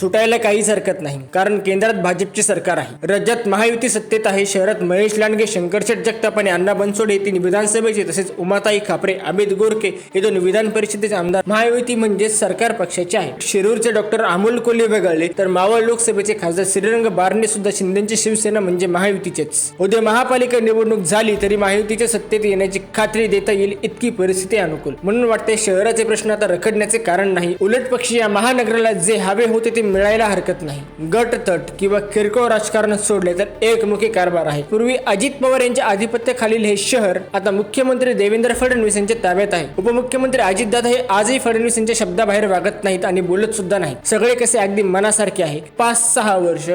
सुटायला काहीच हरकत नाही. कारण केंद्रात भाजपचे सरकार आहे. राज्यात महायुती सत्तेत आहे. शहरात महेश लांडगे शंकरशेठ जगताप आणि अण्णा बनसोडे तीन विधानसभेचे तसेच उमाताई खापरे अमित गोरके हे दोन विधान परिषदेचे आमदार. महायुती म्हणजे सरकार पक्षाचे आहे. शिरूरचे डॉक्टर अमोल कोल्हे वगळले तर मावळ लोकसभेचे खासदार श्रीरंग बारणे सुद्धा शिंदेची शिवसेना म्हणजे महायुतीचेच. उद्या महापालिका निवडणूक झाली तरी महायुतीच्या सत्तेत येण्याची खात्री देता येईल इतकी परिस्थिती अनुकूल. म्हणून वाटते शहराचे प्रश्न आता रखडण्याचे कारण नाही. उलट पक्षी या महानगराला जे हवे होते ते मिळायला हरकत नाही. गट तट किंवा किरकोळ राजकारण सोडले तर एकमुखी कारभार आहे. पूर्वी अजित पवार यांच्या आधिपत्याखालील हे शहर आता मुख्यमंत्री देवेंद्र फडणवीस यांच्या ताब्यात आहे. उपमुख्यमंत्री अजितदादा हे आजही फडणवीस यांच्या शब्दाबाहेर वागत नाहीत आणि बोलत सुद्धा नाही सगळे कसे अगदी मनासारखे आहे पाच सहा वर्ष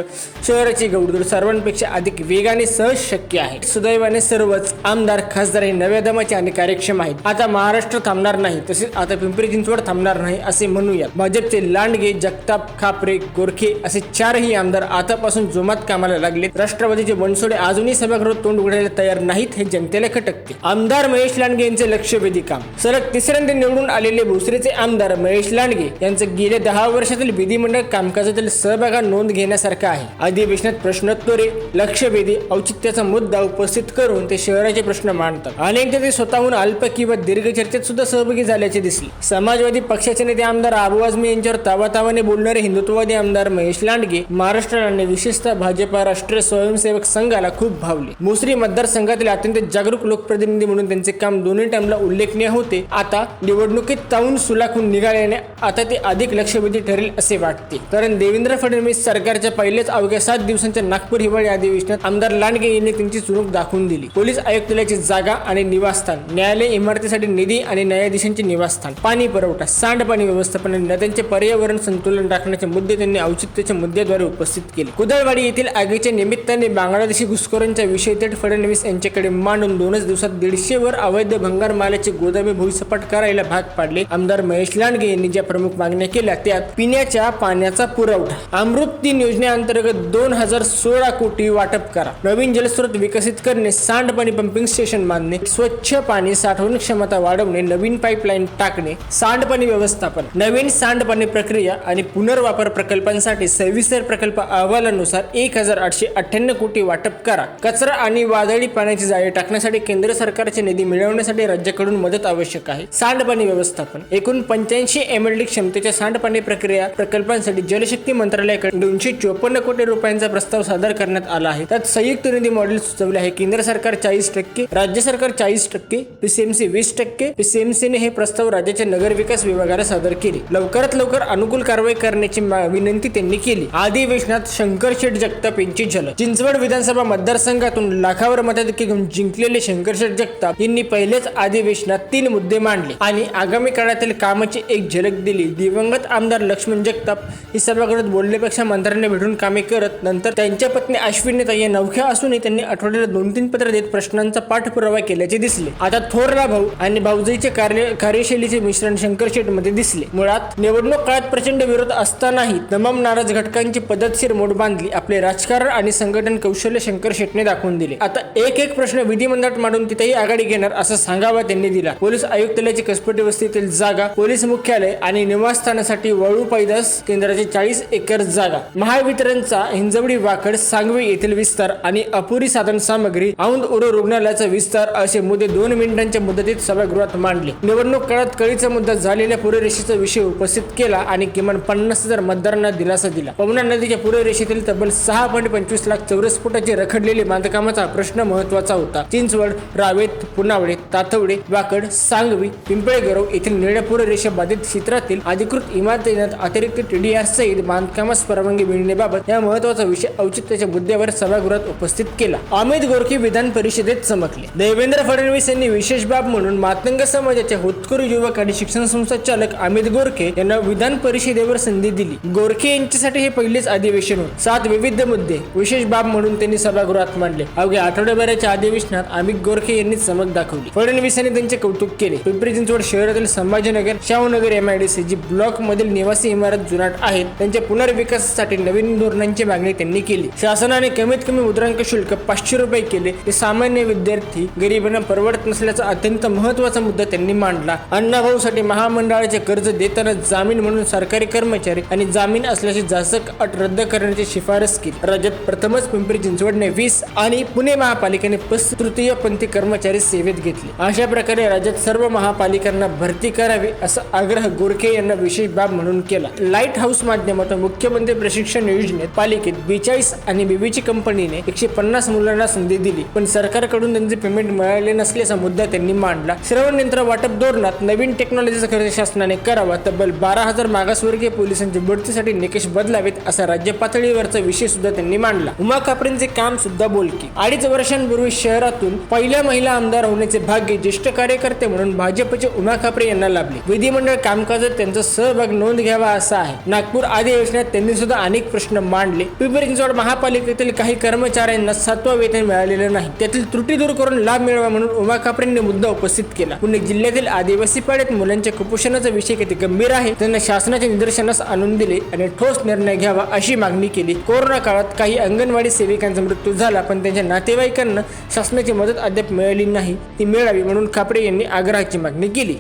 शहराची गौडदूर सर्वांपेक्षा अधिक वेगाने सहज शक्य आहे. सुदैवाने सर्वच आमदार खासदार हे नव्या दमाचे आणि कार्यक्षम आहेत. आता महाराष्ट्र थांबणार नाही तसेच आता पिंपरी चिंचवड थांबणार नाही असे म्हणूया भाजपचे लांडगे जगताप खापरे गोरखे असे चारही आमदार आतापासून जोमात कामाला लागले राष्ट्रवादीचे बनसोडे अजूनही सभागृहात तोंड उघडायला तयार नाहीत हे जनतेला खटकते. आमदार महेश लांडगे यांचे लक्षवेधी काम. सलग तिसऱ्यांदा निवडून आलेले भोसरीचे आमदार महेश लांडगे यांचं गेल्या दहा वर्षातील विधिमंडळ कामकाजातील सहभागा नोंद घेण्यासारखा आहे. अधिवेशनात प्रश्नोत्तरे लक्षवेधी औचित्याचा मुद्दा उपस्थित करून ते शहराचे प्रश्न मांडतात. अनेकदा ते स्वतःहून अल्प किंवा दीर्घ चर्चेत सुद्धा सहभागी झाल्याचे दिसले. समाजवादी पक्षाचे नेते आमदार आबू आझमी यांच्यावर तावातावाने बोलणारे हिंदुत्ववादी आमदार महेश लांडगे महाराष्ट्र आणि विशेषतः भाजपा राष्ट्रीय स्वयंसेवक संघाला खूप भावले. मुसरी मतदारसंघातील अत्यंत जागरूक लोकप्रतिनिधी म्हणून त्यांचे काम दोन्ही टाइमला उल्लेखनीय होते. आता निवडणुकीत ताऊन सुलाखून निघाल्याने आता ते अधिक लक्षवेधी ठरेल असे वाटते. कारण देवेंद्र फडणवीस सरकारच्या पहिल्याच अवघ्या सात दिवसांच्या नागपूर हिवाळी अधिवेशनात आमदार लांडगे यांनी त्यांची चुणूक दाखवून दिली. पोलीस आयुक्तालयाची जागा आणि निवासस्थान न्यायालय इमारतीसाठी निधी आणि न्यायाधीशांचे निवासस्थान पाणी पुरवठा सांडपाणी व्यवस्थापन आणि नद्यांचे पर्यावरण संतुलन राखण्याचे मुद्दे त्यांनी औचित्याच्या मुद्द्याद्वारे उपस्थित केले. कुदळवाडी येथील आगीच्या निमित्ताने बांगलादेशी घुसखोरांच्या विषय थेट फडणवीस यांच्याकडे मांडून दोनच दिवसात दीडशे वर अवैध भंगार मालाचे गोदामे भुईसपाट करायला भाग पाडले. आमदार महेश लांडगे यांनी ज्या प्रमुख मागण्या केल्या त्यात पिण्याच्या पाण्याचा पुरवठा. अमृत तीन योजनेअंतर्गत दोन हजार सोळा कोटी वाटप करा. नवीन जलस्रोत विकसित करणे सांडपाणी पंपिंग स्टेशन बांधणे स्वच्छ पाणी साठवण क्षमता वाढवणे नवीन पाईपलाईन टाकणे सांडपाणी व्यवस्थापन नवीन सांडपाणी प्रक्रिया आणि पुनर्वापर प्रकल्पांसाठी सविस्तर प्रकल्प अहवालानुसार एक हजार आठशे अठ्ठ्याण्णव कोटी वाटप करा. कचरा आणि वादळी पाण्याची जाळी टाकण्यासाठी केंद्र सरकारचे निधी मिळवण्यासाठी राज्याकडून मदत आवश्यक आहे. सांडपाणी व्यवस्थापन. एकूण पंच्याऐंशी एम एल डी क्षमतेच्या सांडपाणी प्रक्रिया प्रकल्पांसाठी जलशक्ती मंत्रालयाकडे दोनशे चोपन्न कोटी रुपयांचा प्रस्ताव सादर करण्यात आला आहे. त्यात संयुक्त निधी मॉडेल सुचवले आहे. केंद्र सरकार चाळीस टक्के राज्य सरकार चाळीस टक्के पीसीएमसी वीस टक्के पीसीएमसीने हे प्रस्ताव राज्याच्या नगर विकास विभागाला सादर केले. लवकरात लवकर अनुकूल कारवाई करण्याची मा- विनंती त्यांनी केली. अधिवेशनात शंकर शेठ जगताप यांची झलक. चिंचवड विधानसभा मतदारसंघातून लाखावर मताधिक्य घेऊन जिंकलेले शंकर शेठ जगताप यांनी पहिलेच अधिवेशनात तीन मुद्दे मांडले आणि आगामी काळातील कामाची एक झलक दिली. दिवंगत आमदार लक्ष्मण जगताप ही सभागृहात बोलण्यापेक्षा मंत्र्यांना भेटून कामे करत नंतर त्यांच्या पत्नी अश्विनीताई या नवख्या असूनही त्यांनी आठवड्याला दोन तीन पत्र देत प्रश्नांचा पाठपुरावा केल्याचे दिसले. आता थोरला भाऊ आणि भाऊजाईचे कार्य कार्यशैलीचे मिश्रण शंकर शेठमध्ये दिसले. मुळात निवडणूक काळात प्रचंड विरोध असताना नाही. तमाम नाराज घटकांची पद्धतशीर मोड बांधली. आपले राजकारण आणि संघटन कौशल्य शंकर शेटने दाखवून दिले. आता एक एक प्रश्न विधिमंडळात मांडून तिथेही आघाडी घेणार असा सांगावा त्यांनी दिला. पोलीस आयुक्तालयाची कसपटी वस्तीतील जागा पोलीस मुख्यालय आणि निवासस्थानासाठी वळू पैदास केंद्राची चाळीस एकर जागा. महावितरणचा हिंजवडी वाकड सांगवी येथील विस्तार आणि अपुरी साधन सामग्री औंध उरो रुग्णालयाचा विस्तार असे मुद्दे दोन मिनिटांच्या मुदतीत सभागृहात मांडले. निवडणूक काळात कळीचा मुद्दा झालेल्या पुरेरेषेचा विषय उपस्थित केला आणि किमान पन्नास हजार मतदारांना दिलासा दिला. पवना नदीच्या पूररेषेतील तब्बल सहा पॉईंट पंचवीस लाख चौरस फुटाचे रखडलेले बांधकामाचा प्रश्न महत्त्वाचा होता. चिंचवड रावेत पुनावडे तातवडे वाकड सांगवी पिंपळेगरव येथील निळ्या रेषा बाधित क्षेत्रातील अधिकृत इमारतींना अतिरिक्त टीडीआर सहित बांधकामास परवानगी मिळण्याबाबत या महत्त्वाचा विषय औचित्याच्या मुद्द्यावर सभागृहात उपस्थित केला. अमित गोरखे विधान परिषदेत चमकले. देवेंद्र फडणवीस यांनी विशेष बाब म्हणून मातंग समाजाच्या होतकरू युवक आणि शिक्षण संस्था चालक अमित गोरखे यांना विधान परिषदेवर संधी दिली. गोरखे यांच्यासाठी हे पहिलेच अधिवेशन होते. सात विविध मुद्दे विशेष बाब म्हणून त्यांनी सभागृहात मांडले. अवघ्या आठवड्याभराच्या अधिवेशनात अमित गोरखे यांनी चमक दाखवली. फडणवीसांनी त्यांचे कौतुक केले. पिंपरी चिंचवड शहरातील Sambhajinagar Shahunagar MIDC G block मधील निवासी इमारत जुनाट आहेत त्यांच्या पुनर्विकासासाठी नवीन धोरणांची मागणी त्यांनी केली. शासनाने कमीत कमी मुद्रांक शुल्क पाचशे रुपये केले. ते सामान्य विद्यार्थी गरिबांना परवडत नसल्याचा अत्यंत महत्त्वाचा मुद्दा त्यांनी मांडला. अण्णाभाऊसाठी महामंडळाचे कर्ज देताना जामीन म्हणून सरकारी कर्मचारी आणि जामीन असल्याची जाचक अट रद्द करण्याची शिफारस केली. राज्यात प्रथमच पिंपरी चिंचवडने वीस आणि पुणे महापालिकेने पस्तीस तृतीय पंथी कर्मचारी सेवेत घेतले. अशा प्रकारे राज्यात सर्व महापालिकांना भरती करावी असा आग्रह गोरखे यांना विशेष बाब म्हणून केला. लाइट हाऊस माध्यमातून मुख्यमंत्री प्रशिक्षण योजनेत पालिकेत बेचाळीस आणि बीबीची कंपनीने एकशे पन्नास मुलांना संधी दिली. पण सरकारकडून त्यांचे पेमेंट मिळाले नसल्याचा मुद्दा त्यांनी मांडला. श्रवण यंत्र वाटप धोरणात नवीन टेक्नॉलॉजीचा खर्च शासनाने करावा तब्बल बारा हजार मागासवर्गीय पोलिसांच्या बढतीसाठी निकष बदलावेत असा राज्य पातळीवरचा विषय सुद्धा त्यांनी मांडला. उमा कापरेंचे काम सुद्धा बोलकी अडीच वर्षांपूर्वी शहरातून पहिल्या महिला आमदार होण्याचे भाग्य ज्येष्ठ कार्यकर्ते म्हणून भाजपचे उमा कापरे यांना लाभले. विधिमंडळ कामकाजात त्यांचा सहभाग नोंद घ्यावा असा आहे. नागपूर अधिवेशनात त्यांनी सुद्धा अनेक प्रश्न मांडले. पिंपरी चिंचवड महापालिकेतील काही कर्मचाऱ्यांना सातवा वेतन मिळालेलं नाही. त्यातील त्रुटी दूर करून लाभ मिळावा म्हणून उमा खापरेंनी मुद्दा उपस्थित केला. पुणे जिल्ह्यातील आदिवासी पाड्यात मुलांच्या कुपोषणाचा विषय किती गंभीर आहे त्यांना शासनाच्या निदर्शनास आणून दिले आणि ठोस निर्णय घ्यावा अशी मागणी केली. कोरोना काळात काही अंगणवाडी सेविकांचा मृत्यू झाला पण त्यांच्या नातेवाईकांना शासनाची मदत अद्याप मिळाली नाही. ती मिळावी म्हणून खापडे यांनी आग्रहाची मागणी केली.